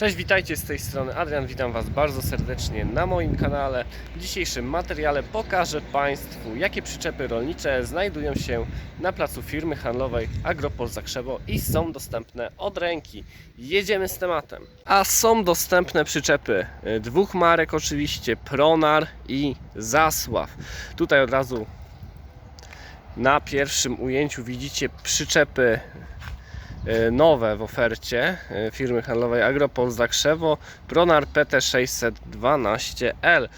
Cześć, witajcie z tej strony Adrian, witam Was bardzo serdecznie na moim kanale. W dzisiejszym materiale pokażę Państwu, jakie przyczepy rolnicze znajdują się na placu firmy handlowej Agropol Zakrzewo i są dostępne od ręki. Jedziemy z tematem. A są dostępne przyczepy y, dwóch marek oczywiście, Pronar i Zasław. Tutaj od razu na pierwszym ujęciu widzicie przyczepy nowe w ofercie e, firmy handlowej Agropol Zakrzewo Pronar PT612L e,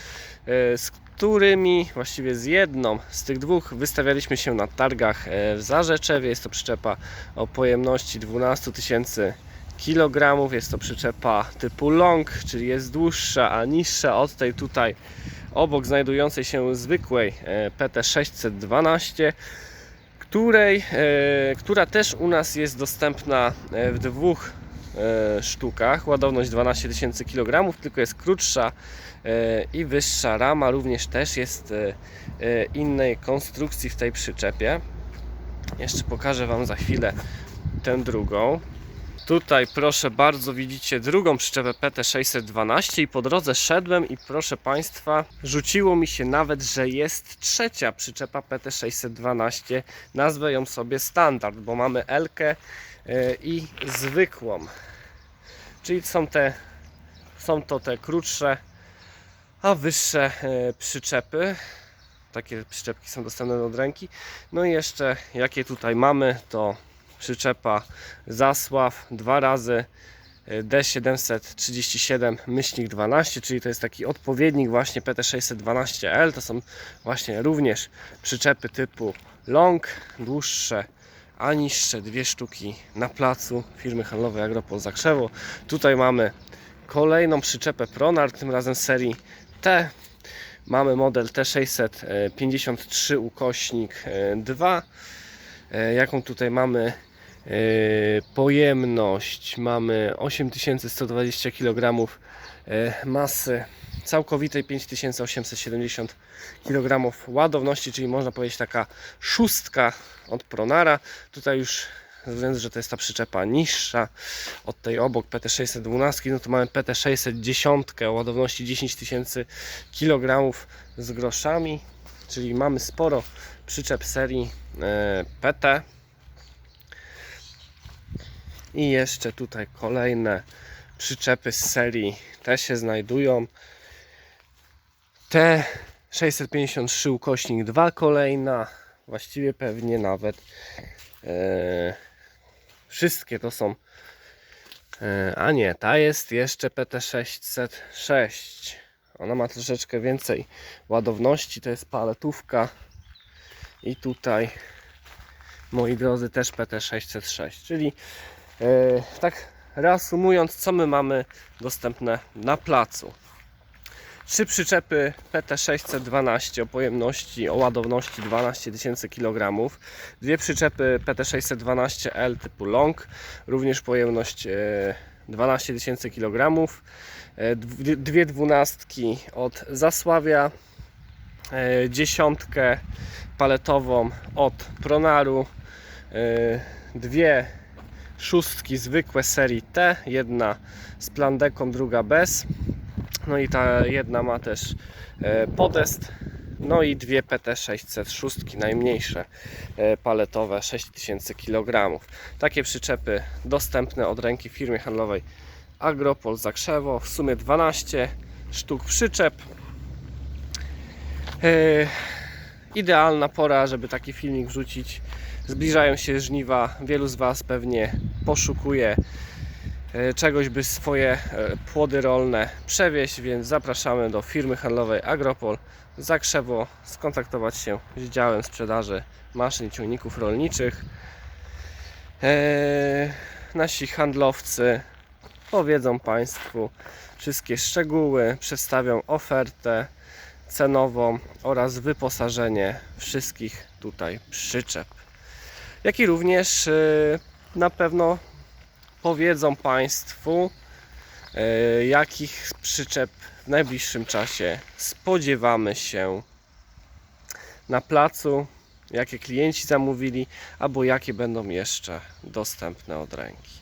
z którymi, właściwie z jedną z tych dwóch wystawialiśmy się na targach e, w Zarzeczewie. Jest to przyczepa o pojemności 12 tysięcy kg. Jest to przyczepa typu long, czyli jest dłuższa, a niższa od tej tutaj obok znajdującej się zwykłej e, PT612 której, e, która też u nas jest dostępna e, w dwóch e, sztukach. Ładowność 12 tysięcy kg, tylko jest krótsza i wyższa rama również też jest innej konstrukcji w tej przyczepie. Jeszcze pokażę Wam za chwilę tę drugą. Tutaj proszę bardzo widzicie drugą przyczepę PT612 i po drodze szedłem i proszę Państwa rzuciło mi się nawet, że jest trzecia przyczepa PT612 nazwę ją sobie standard, bo mamy Elkę e, i zwykłą. Czyli są te są to te krótsze a wyższe e, przyczepy. Takie przyczepki są dostępne od ręki. No i jeszcze jakie tutaj mamy to przyczepa Zasław dwa razy e, D737 myślnik 12, czyli to jest taki odpowiednik właśnie PT612L. To są właśnie również przyczepy typu long, dłuższe, a niższe dwie sztuki na placu firmy handlowej Agropol Zakrzewo. Tutaj mamy kolejną przyczepę Pronar, tym razem serii T. Mamy model T653 ukośnik e, 2 E, jaką tutaj mamy e, pojemność mamy 8120 kg e, masy całkowitej 5870 kg ładowności, czyli można powiedzieć taka szóstka od Pronara. Tutaj już ze że to jest ta przyczepa niższa od tej obok PT612, no to mamy PT610 o ładowności 10 tysięcy kg z groszami, czyli mamy sporo przyczep serii e, PT. I jeszcze tutaj kolejne przyczepy z serii te się znajdują. Te 653 ukośnik 2 kolejna, właściwie pewnie nawet e, wszystkie to są e, a nie, ta jest jeszcze PT606 ona ma troszeczkę więcej ładowności, to jest paletówka i tutaj moi drodzy też PT606 czyli tak reasumując co my mamy dostępne na placu? Trzy przyczepy PT612 o pojemności, o ładowności 12 tysięcy kg dwie przyczepy PT612L typu long również pojemność e, 12 tysięcy kg E, dwie dwunastki od Zasławia e, dziesiątkę paletową od Pronaru e, dwie szóstki zwykłe serii T jedna z plandeką, druga bez. No i ta jedna ma też e, podest. No i dwie PT606 najmniejsze e, paletowe 6000 kg takie przyczepy dostępne od ręki firmie handlowej Agropol Zakrzewo w sumie 12 sztuk przyczep. E, idealna pora, żeby taki filmik wrzucić. Zbliżają się żniwa. Wielu z Was pewnie poszukuje e, czegoś, by swoje e, płody rolne przewieźć, więc zapraszamy do firmy handlowej Agropol Zakrzewo skontaktować się z działem sprzedaży maszyn i ciągników rolniczych. Eee, nasi handlowcy powiedzą Państwu wszystkie szczegóły, przedstawią ofertę cenową oraz wyposażenie wszystkich tutaj przyczep. Jak i również y, na pewno powiedzą Państwu, y, jakich przyczep w najbliższym czasie spodziewamy się na placu, jakie klienci zamówili, albo jakie będą jeszcze dostępne od ręki.